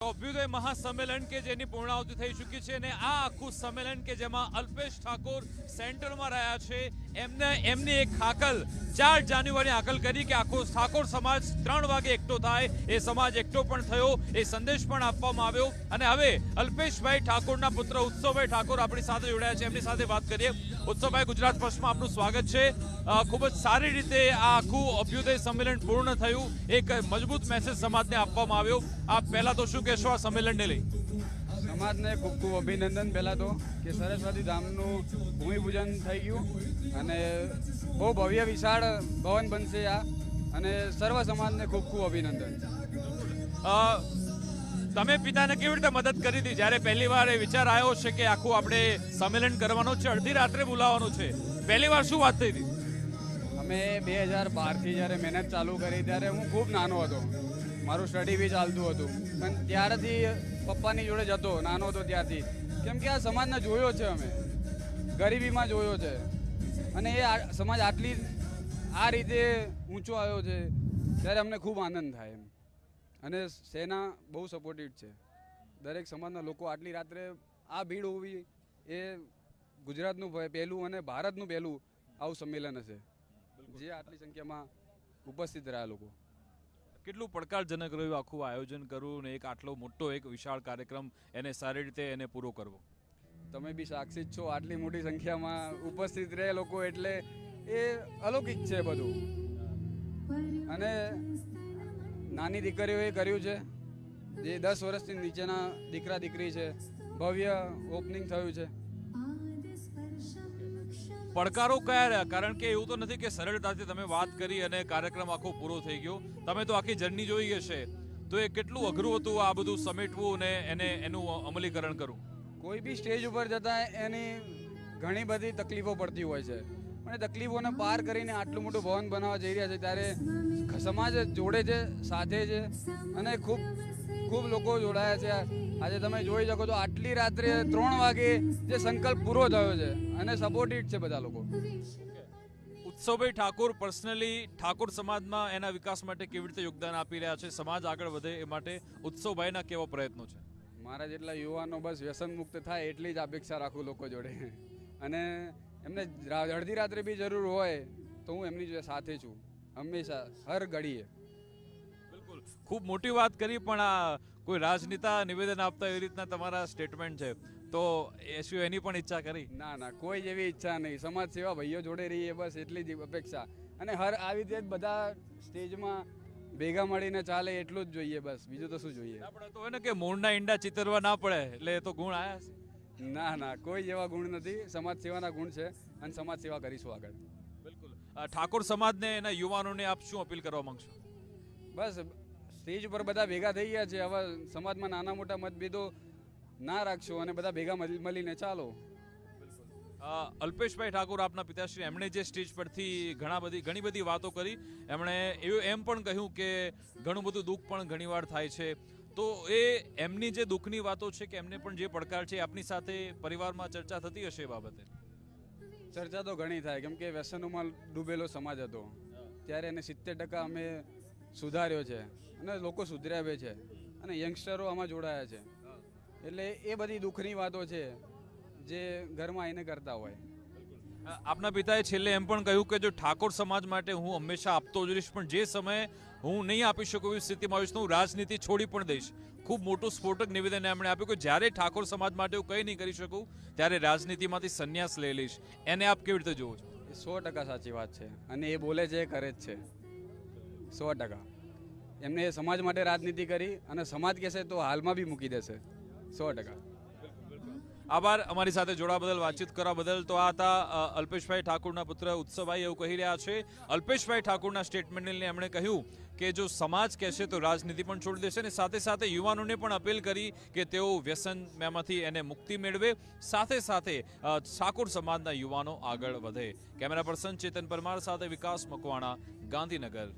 અભ્યુદય મહાસંમેલન કે જેની પૂર્ણાહુતિ થઈ ચૂકી છે અને આ આખું સંમેલન કે જેમાં અલ્પેશ ઠાકોર સેન્ટરમાં રહ્યા છે, એમને એમની એક હાકલ ચાર જાન્યુઆરી આકલ કરી કે આખો ઠાકોર સમાજ ત્રણ વાગે એકઠો થાય. એ સમાજ એકઠો પણ થયો. એ સંદેશ પણ આપવામાં આવ્યો. અને હવે અલ્પેશભાઈ ઠાકોરના પુત્ર ઉત્સવભાઈ ઠાકોર આપણી સાથે જોડાયા છે. એમની સાથે વાત કરીએ. ઉત્સવભાઈ, ગુજરાત ફર્સ્ટમાં આપનું સ્વાગત છે. ખૂબ જ સારી રીતે આ આખું અભ્યુદય સંમેલન પૂર્ણ થયું. એક મજબૂત મેસેજ સમાજને આપવામાં આવ્યો. આપ પહેલા તો શું કહેશો આ સંમેલનને લઈ? સમાજને ખૂબ ખૂબ અભિનંદન પહેલાં તો કે સરસ્વતી ધામનું ભૂમિપૂજન થઈ ગયું અને બહુ ભવ્ય વિશાળ ભવન બનશે આ અને સર્વ સમાજને ખૂબ ખૂબ અભિનંદન. તમે પિતાને કેવી રીતે મદદ કરી હતી? જ્યારે પહેલી વાર એ વિચાર આવ્યો છે કે આખું આપણે સંમેલન કરવાનું છે અડધી રાત્રે બોલાવવાનું છે. પહેલી વાર શું વાત થઈ હતી? અમે બે હજાર બારથી જ્યારે મહેનત ચાલુ કરી ત્યારે હું ખૂબ નાનો હતો. મારું સ્ટડી બી ચાલતું હતું. પણ ત્યારથી પપ્પાની જોડે જતો નાનો હતો ત્યારથી. કેમ કે આ સમાજને જોયો છે અમે. ગરીબીમાં જોયો છે. અને એ સમાજ આટલી આ રીતે ઊંચો આવ્યો છે, ત્યારે અમને ખૂબ આનંદ થાય એમ. અને સેના બહુ સપોર્ટિવ છે. દરેક સમાજના લોકો આટલી રાત્રે આ ભીડ હોવી એ ગુજરાતનું પહેલું અને ભારતનું પહેલું આવું સંમેલન હશે. જે આટલી સંખ્યામાં ઉપસ્થિત રહ્યા લોકો. કેટલું પડકારજનક રહ્યું આખું આયોજન કરવું ને એક આટલો મોટો એક વિશાળ કાર્યક્રમ એને સારી રીતે એને પૂરો કરવો? તમે બી સાક્ષી જ છો, આટલી મોટી સંખ્યામાં ઉપસ્થિત રહે લોકો એટલે એ અલૌકિક છે બધું. અને નાની દીકરીઓએ કર્યું છે, જે દસ વર્ષથી નીચેના દીકરા દીકરી છે, ભવ્ય ઓપનિંગ થયું છે. પડકારો કયા રહ્યા? કારણ કે એવું તો નથી કે સરળતાથી તમે વાત કરી અને કાર્યક્રમ આખો પૂરો થઈ ગયો. તમે તો આખી જર્ની જોઈ હશે. તો એ કેટલું અઘરું હતું આ બધું સમેટવું ને એને એનું અમલીકરણ કરવું? કોઈ બી સ્ટેજ ઉપર જતા એની ઘણી બધી તકલીફો પડતી હોય છે. અને તકલીફોને પાર કરીને આટલું મોટું ભવન બનાવવા જઈ રહ્યા છે ત્યારે સમાજ જોડે છે, સાથે છે અને ખૂબ ખૂબ લોકો જોડાયા છે. આજે તમે જોઈ શકો તો આટલી રાત્રે ત્રણ વાગે જે સંકલ્પ પૂરો થયો છે અને સપોર્ટેડ છે બધા લોકો. ઉત્સવભાઈ ઠાકોર પર્સનલી ઠાકોર સમાજમાં એના વિકાસ માટે કેવી રીતે યોગદાન આપી રહ્યા છે સમાજ આગળ વધે એ માટે ઉત્સવભાઈના કેવા પ્રયત્નો છે? મારા જેટલા યુવાનો બસ વ્યસન મુક્ત થાય એટલી જ અપેક્ષા રાખું લોકો જોડે. અને એમને અડધી રાત્રે બી જરૂર હોય તો હું એમની સાથે છું. હંમેશા હર ઘડીએ. ખૂબ મોટી વાત કરી પણ આ કોઈ રાજનેતા નિવેદન આપતા એવી રીતના તમારા સ્ટેટમેન્ટ છે. તો શું એની પણ ઈચ્છા કરી? ના ના કોઈ જેવી ઈચ્છા નહીં. સમાજ સેવા ભાઈઓ જોડે રહીએ બસ એટલી જ અપેક્ષા. અને હર આવી રીતે બધા સ્ટેજમાં ભેગા મળીને ચાલે એટલું જ જોઈએ બસ. બીજું તો શું જોઈએ? આપણે તો એને કે મૂળના ઈંડા ચિતરવા ના પડે એટલે એ તો ગુણ આયા છે. ના ના કોઈ જેવા ગુણ નથી. સમાજ સેવાના ગુણ છે અને સમાજ સેવા કરીશું આગળ. બિલકુલ. ઠાકોર સમાજને એના યુવાનોને આપ શું અપીલ કરવા માંગશો? બસ સ્ટેજ ઉપર બધા ભેગા થઈ ગયા છે. હવે સમાજમાં નાના મોટા મતભેદો ના રાખશો અને બધા ભેગા મળી- મળીને ચાલો. અલ્પેશભાઈ ઠાકોર આપના પિતાશ્રી એમણે જે સ્ટેજ પરથી ઘણા બધી ઘણી બધી વાતો કરી. એમણે એવું એમ પણ કહ્યું કે ઘણું બધું દુઃખ પણ ઘણીવાર થાય છે. તો એ એમની જે દુઃખની વાતો છે કે એમને પણ જે પડકાર છે આપની સાથે પરિવારમાં ચર્ચા થતી હશે એ બાબતે? ચર્ચા તો ઘણી થાય. કેમ કે વ્યસનોમાં ડૂબેલો સમાજ હતો. ત્યારે એને સિત્તેર ટકા અમે સુધાર્યો છે અને લોકો સુધર્યા બી છે અને યંગસ્ટરો આમાં જોડાયા છે. એટલે એ બધી દુઃખની વાતો છે જે ઘરમાં આવીને કરતા હોય. આપના પિતાએ છેલ્લે એમ પણ કહ્યું કે જો ઠાકોર સમાજ માટે હું હંમેશા આપતો જ રહીશ પણ જે સમયે હું નહીં આપી શકું એવી સ્થિતિમાં આવીશ તો હું રાજનીતિ છોડી પણ દઈશ. ખૂબ મોટું સ્ફોટક નિવેદન એમણે આપ્યું કે જ્યારે ઠાકોર સમાજ માટે હું કંઈ નહીં કરી શકું ત્યારે રાજનીતિમાંથી સંન્યાસ લઈ લઈશ. એને આપ કેવી રીતે જોવો છો? સો ટકા સાચી વાત છે અને એ બોલે છે એ કરે જ છે. સો ટકા. એમને સમાજ માટે રાજનીતિ કરી અને સમાજ કહેશે તો હાલમાં બી મૂકી દેશે. સો ટકા. આભાર. અમારી સાથે જોડા બદલ, વાતચીત કરવા બદલ તો આ હતા અલ્પેશભાઈ ઠાકોરના પુત્ર ઉત્સવભાઈ એવું કહી રહ્યા છે. અલ્પેશભાઈ ઠાકોરના સ્ટેટમેન્ટને એમણે કહ્યું કે જો સમાજ કહેશે તો રાજનીતિ પણ છોડી દેશે અને સાથે સાથે યુવાનોને પણ અપીલ કરી કે તેઓ વ્યસનમાંથી એને મુક્તિ મેળવે. સાથે સાથે ઠાકોર સમાજના યુવાનો આગળ વધે. કેમેરા પર્સન ચેતન પરમાર સાથે વિકાસ મકવાણા, ગાંધીનગર.